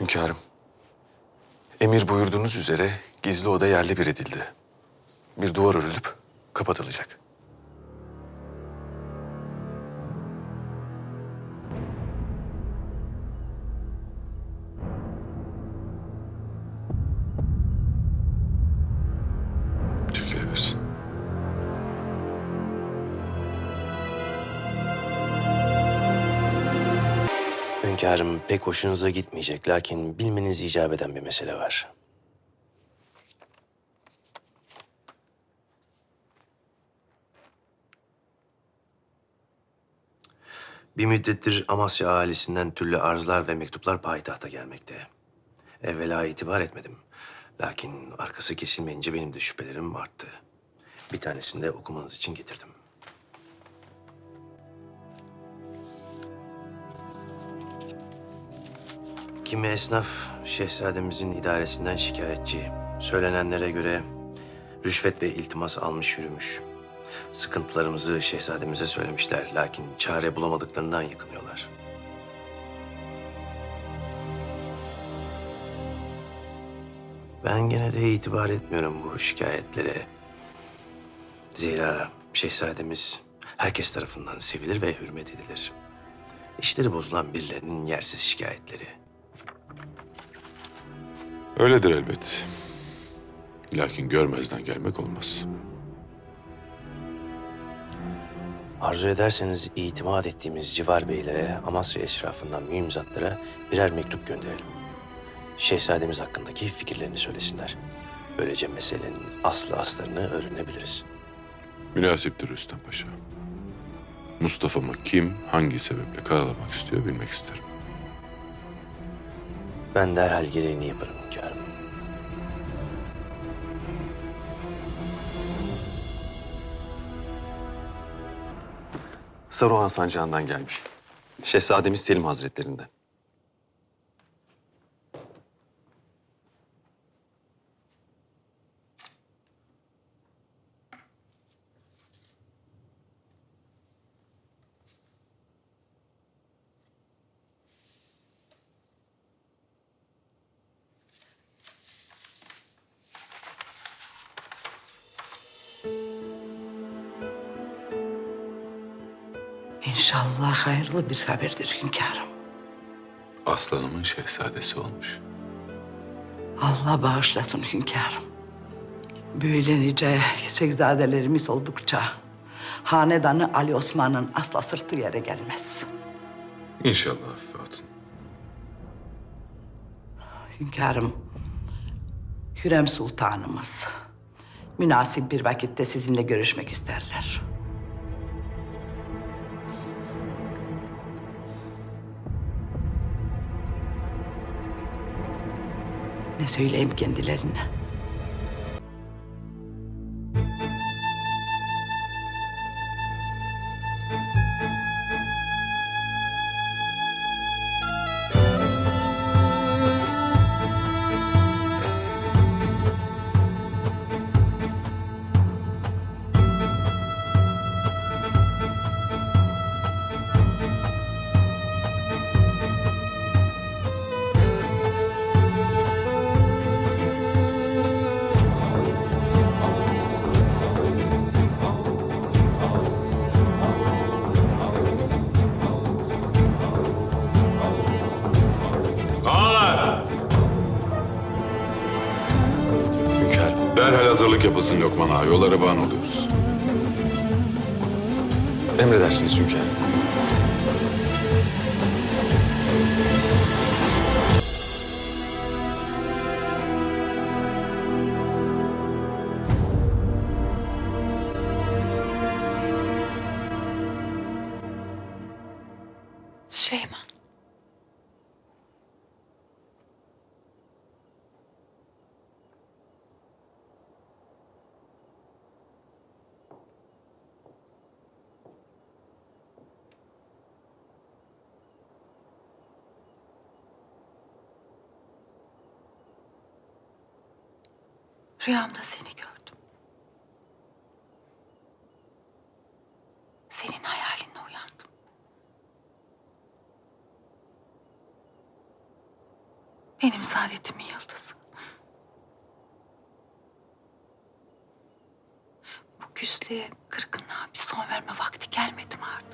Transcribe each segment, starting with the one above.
Hünkârım, emir buyurduğunuz üzere gizli oda yerle bir edildi. Bir duvar örülüp kapatılacak. Pek hoşunuza gitmeyecek lakin bilmeniz icap eden bir mesele var. Bir müddettir Amasya ahalisinden türlü arzlar ve mektuplar payitahta gelmekte. Evvela itibar etmedim. Lakin arkası kesilmeyince benim de şüphelerim arttı. Bir tanesini de okumanız için getirdim. Kimi esnaf şehzademizin idaresinden şikayetçi. Söylenenlere göre rüşvet ve iltimas almış yürümüş. Sıkıntılarımızı şehzademize söylemişler lakin çare bulamadıklarından yakınıyorlar. Ben gene de itibar etmiyorum bu şikayetlere. Zira şehzademiz herkes tarafından sevilir ve hürmet edilir. İşleri bozulan birilerinin yersiz şikayetleri. Öyledir elbet. Lakin görmezden gelmek olmaz. Arzu ederseniz itimat ettiğimiz civar beylere, Amasya eşrafından mühim zatlara birer mektup gönderelim. Şehzademiz hakkındaki fikirlerini söylesinler. Böylece meselenin aslı aslarını öğrenebiliriz. Münasiptir Rüstem Paşa. Mustafa'mı kim, hangi sebeple karalamak istiyor bilmek isterim. Ben derhal gereğini yaparım Saruhan Sancağı'ndan gelmiş. Şehzademiz Selim Hazretlerinden. Bir haberdir hünkârım. Aslanımın şehzadesi olmuş. Allah bağışlasın hünkârım. Böyle nice şehzadelerimiz oldukça hanedanı Ali Osman'ın asla sırtı yere gelmez. İnşallah Hafife Hatun. Hünkârım, Hürrem Sultanımız münasip bir vakitte sizinle görüşmek isterler. Ne söyleyeyim kendilerine? Hazırlık yapılsın Lokman Ağa. Yollara bağın oluyoruz. emredersiniz hünkârım. Rüyamda seni gördüm. Senin hayalinle uyandım. Benim saadetimin yıldızı. Bu küslüğe, kırgınlığa bir son verme vakti gelmedi mi artık?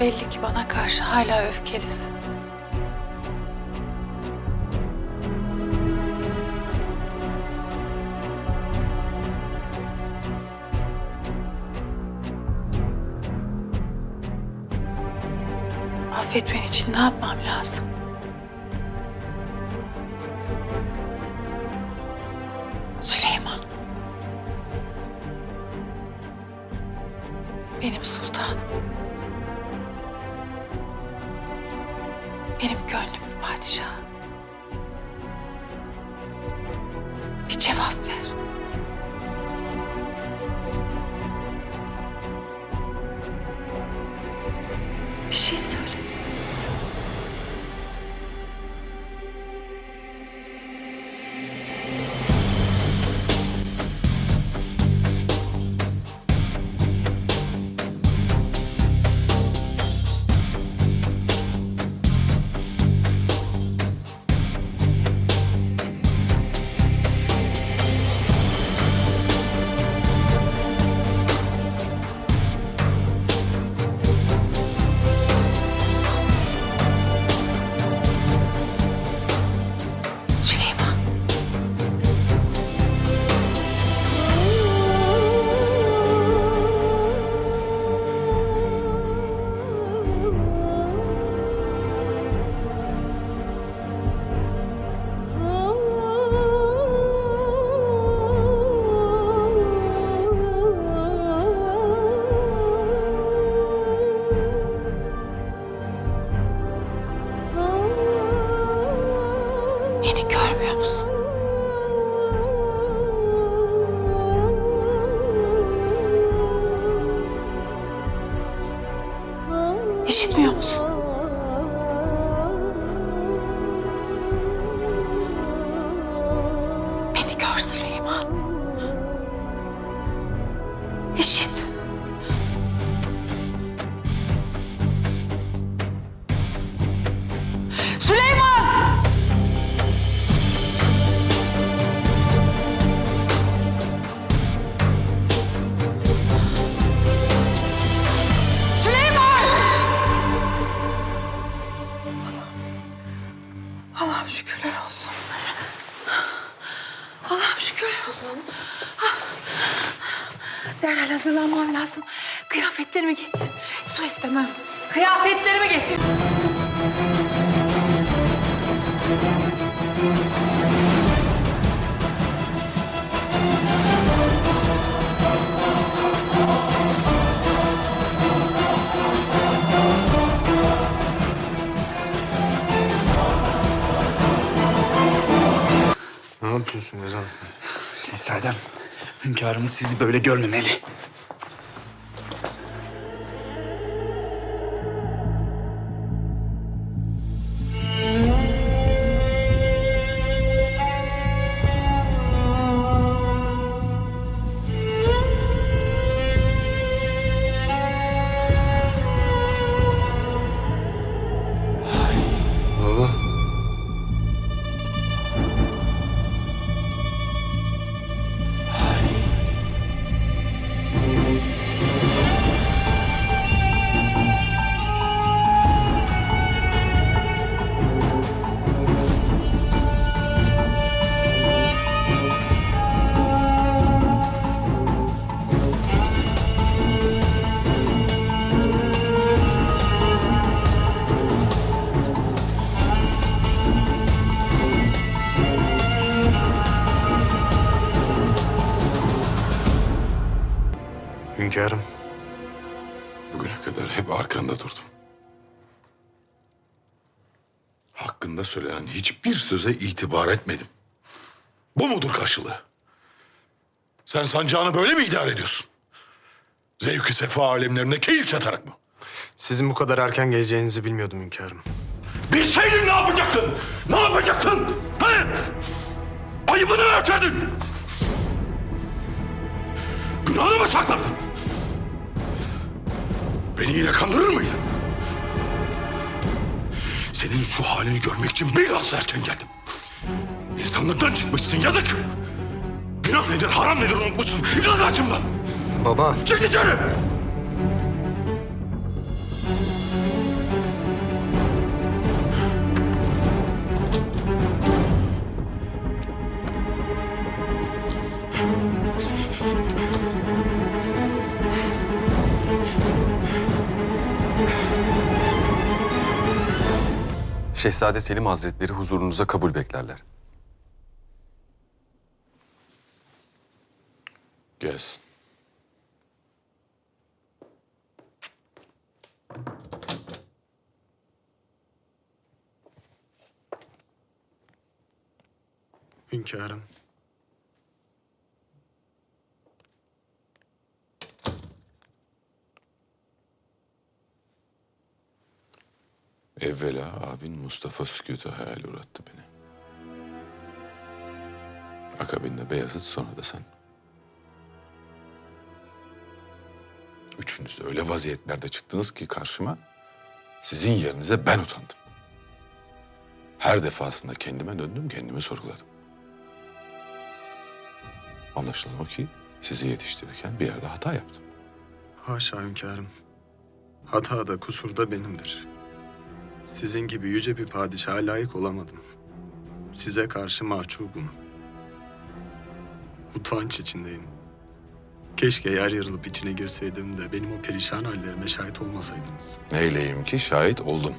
Belli ki bana karşı hala öfkelisin. Benim gönlümün padişahı. Bir cevap ver. Derhal hazırlanmam lazım. Kıyafetlerimi getir. Su istemem. Kıyafetlerimi getir. Ne yapıyorsun Rezan? Şehzadem, hünkârımız sizi böyle görmemeli. Hünkârım. Bugüne kadar hep arkanda durdum. Hakkın hakkında söylenen hiçbir söze itibar etmedim. Bu mudur karşılığı? Sen sancağını böyle mi idare ediyorsun? Zevk-i sefa alemlerinde keyif çatarak mı? Sizin bu kadar erken geleceğinizi bilmiyordum hünkârım. Bilseydin ne yapacaktın? Ne yapacaktın? He? Ayıbını örterdin. Günahını mı saklardın? Beni yine kandırır mıydın? Senin şu halini görmek için biraz erken geldim. İnsanlıktan çıkmışsın yazık. Günah nedir, haram nedir unutmuşsun. Yıkıl karşımdan. Baba, Çık dışarı. Şehzade Selim Hazretleri huzurunuza kabul beklerler. Gelsin. hünkârım. Evvela abin Mustafa Sükut'u hayal uğrattı beni. Akabinde Beyazıt sonra da sen. Üçünüz de öyle vaziyetlerde çıktınız ki karşıma sizin yerinize ben utandım. Her defasında kendime döndüm, kendimi sorguladım. Anlaşılan o ki sizi yetiştirirken bir yerde hata yaptım. Haşa hünkârım. Hata da kusur da benimdir. Sizin gibi yüce bir padişaha layık olamadım. Size karşı mahcubum. Utanç içindeyim. Keşke yer yarılıp içine girseydim de benim o perişan hallerime şahit olmasaydınız. Neyleyim ki şahit oldum.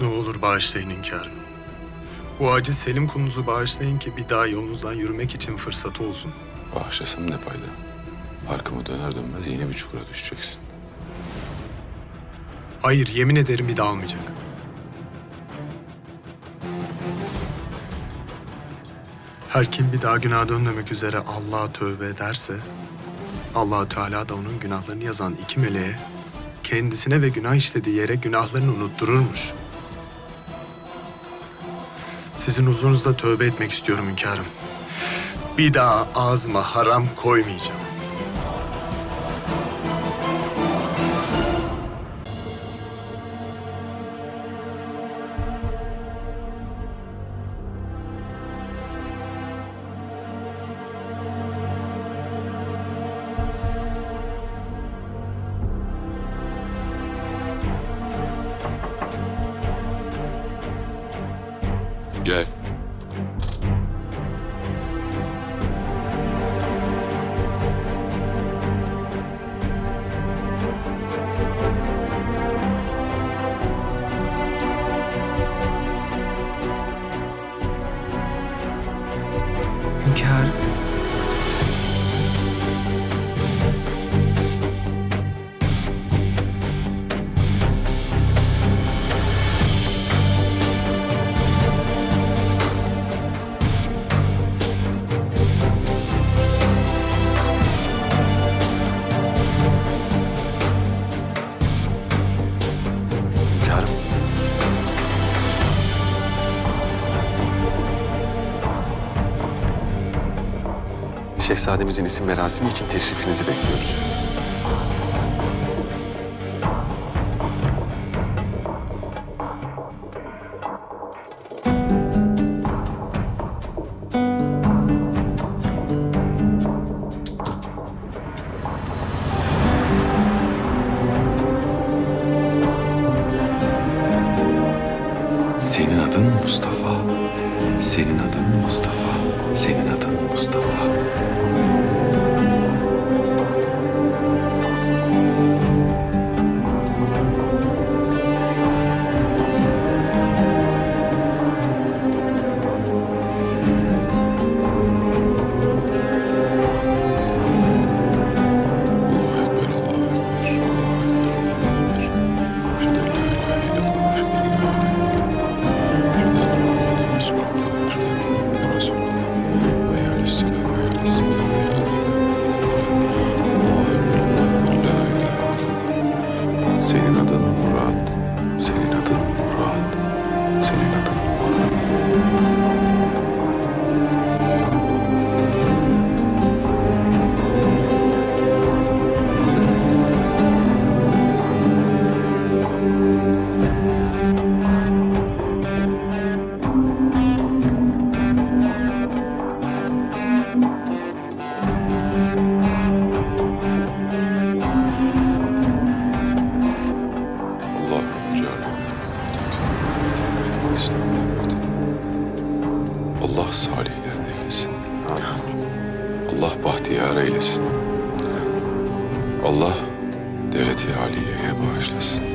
Ne olur bağışlayın hünkârım. Bu aciz Selim kulunuzu bağışlayın ki bir daha yolunuzdan yürümek için fırsatı olsun. Bağışlasam ne fayda? Arkamı döner dönmez yeni bir çukura düşeceksin. Hayır, yemin ederim bir daha olmayacak. Her kim bir daha günaha dönmemek üzere Allah'a tövbe ederse, allah Teala da onun günahlarını yazan iki meleğe kendisine ve günah işlediği yere günahlarını unuttururmuş. Sizin huzurunuzda tövbe etmek istiyorum hünkârım. Bir daha ağzıma haram koymayacağım. Şehzademizin isim merasimi için teşrifinizi bekliyoruz. Senin adın Mustafa. Senin adın Mustafa. Senin adın Mustafa. Senin adın Murat, senin adın etsin. Allah devleti aliyeye bağışlasın.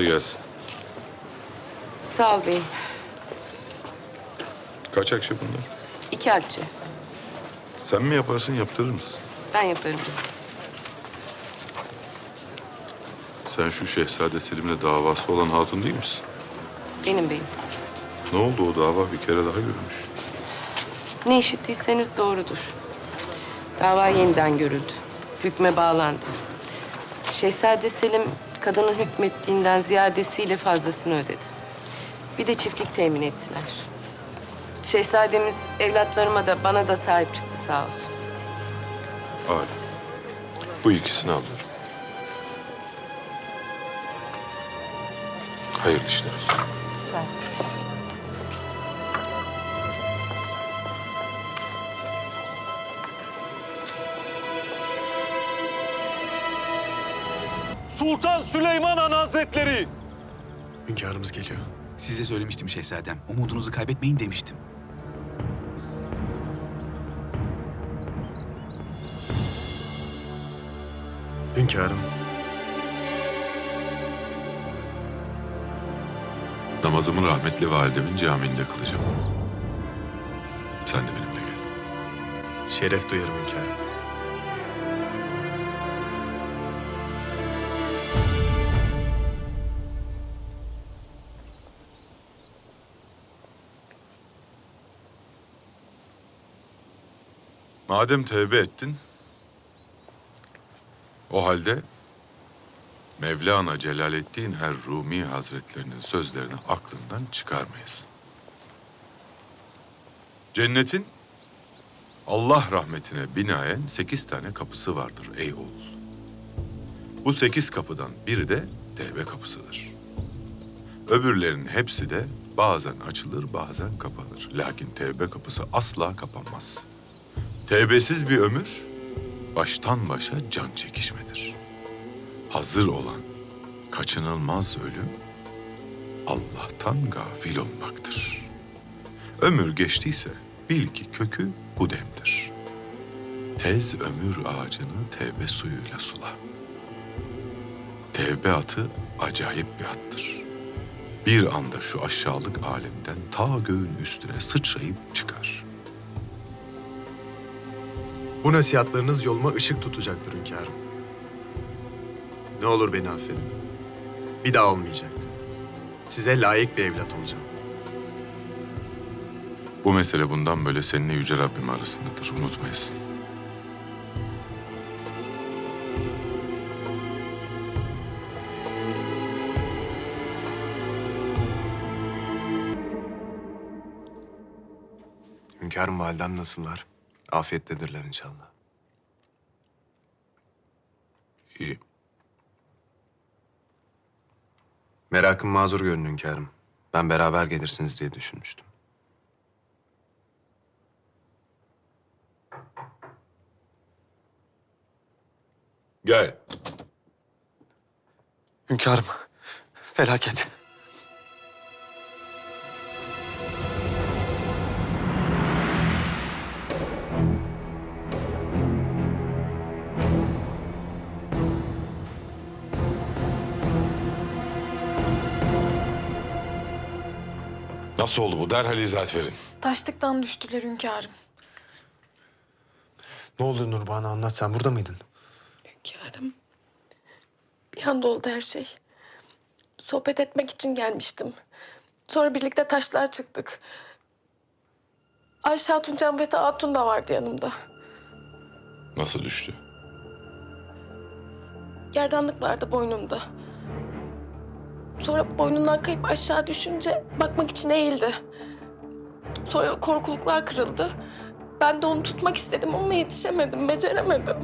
Kolay gelsin. Sağ ol beyim. Kaç akçe bunlar? İki akçe. Sen mi yaparsın, yaptırır mısın? Ben yaparım. Sen şu Şehzade Selim'le davası olan hatun değil misin? Benim beyim. Ne oldu o dava bir kere daha görülmüş. Ne işittiyseniz doğrudur. Dava yeniden görüldü. Hükme bağlandı. Şehzade Selim kadının hükmettiğinden ziyadesiyle fazlasını ödedi. Bir de çiftlik temin ettiler. Şehzademiz evlatlarıma da bana da sahip çıktı sağ olsun. Âlâ. Bu ikisini alıyorum. Hayırlı işler olsun. Sultan Süleyman Han Hazretleri. Hünkârımız geliyor. Size söylemiştim şehzadem. Umudunuzu kaybetmeyin demiştim. Hünkârım. Namazımı rahmetli validemin camiinde kılacağım. Sen de benimle gel. Şeref duyarım hünkârım. Madem tevbe ettin, o halde Mevlana Celaleddin Er Rumi Hazretlerinin sözlerini aklından çıkarmayasın. Cennetin Allah rahmetine binaen sekiz tane kapısı vardır ey oğul. Bu sekiz kapıdan biri de tevbe kapısıdır. Öbürlerinin hepsi de bazen açılır bazen kapanır. Lakin tevbe kapısı asla kapanmaz. Tevbesiz bir ömür baştan başa can çekişmedir. Hazır olan kaçınılmaz ölüm Allah'tan gafil olmaktır. Ömür geçtiyse bil ki kökü bu demdir. Tez ömür ağacını tevbe suyuyla sula. Tevbe atı acayip bir attır. Bir anda şu aşağılık alemden ta göğün üstüne sıçrayıp çıkar.'' Bu nasihatlarınız yoluma ışık tutacaktır hünkârım. Ne olur beni affedin. Bir daha olmayacak. Size layık bir evlat olacağım. Bu mesele bundan böyle seninle Yüce Rabbim arasındadır. Unutmayasın. Hünkârım validem nasıllar? Afiyettedirler inşallah. İyi. Merakım mazur görün hünkârım. Ben beraber gelirsiniz diye düşünmüştüm. Gel. Hünkârım, felaket. Nasıl oldu bu? Derhal izahat verin. Taşlıktan düştüler hünkârım. Ne oldu Nurbanu anlat sen burada mıydın? Hünkârım. Bir anda oldu her şey. Sohbet etmek için gelmiştim. Sonra birlikte taşlığa çıktık. Ayşe Hatun, Can Feta Hatun da vardı yanımda. Nasıl düştü? Gerdanlık vardı boynunda. Sonra boynundan kayıp aşağı düşünce bakmak için eğildi. Sonra korkuluklar kırıldı. Ben de onu tutmak istedim ama yetişemedim, beceremedim.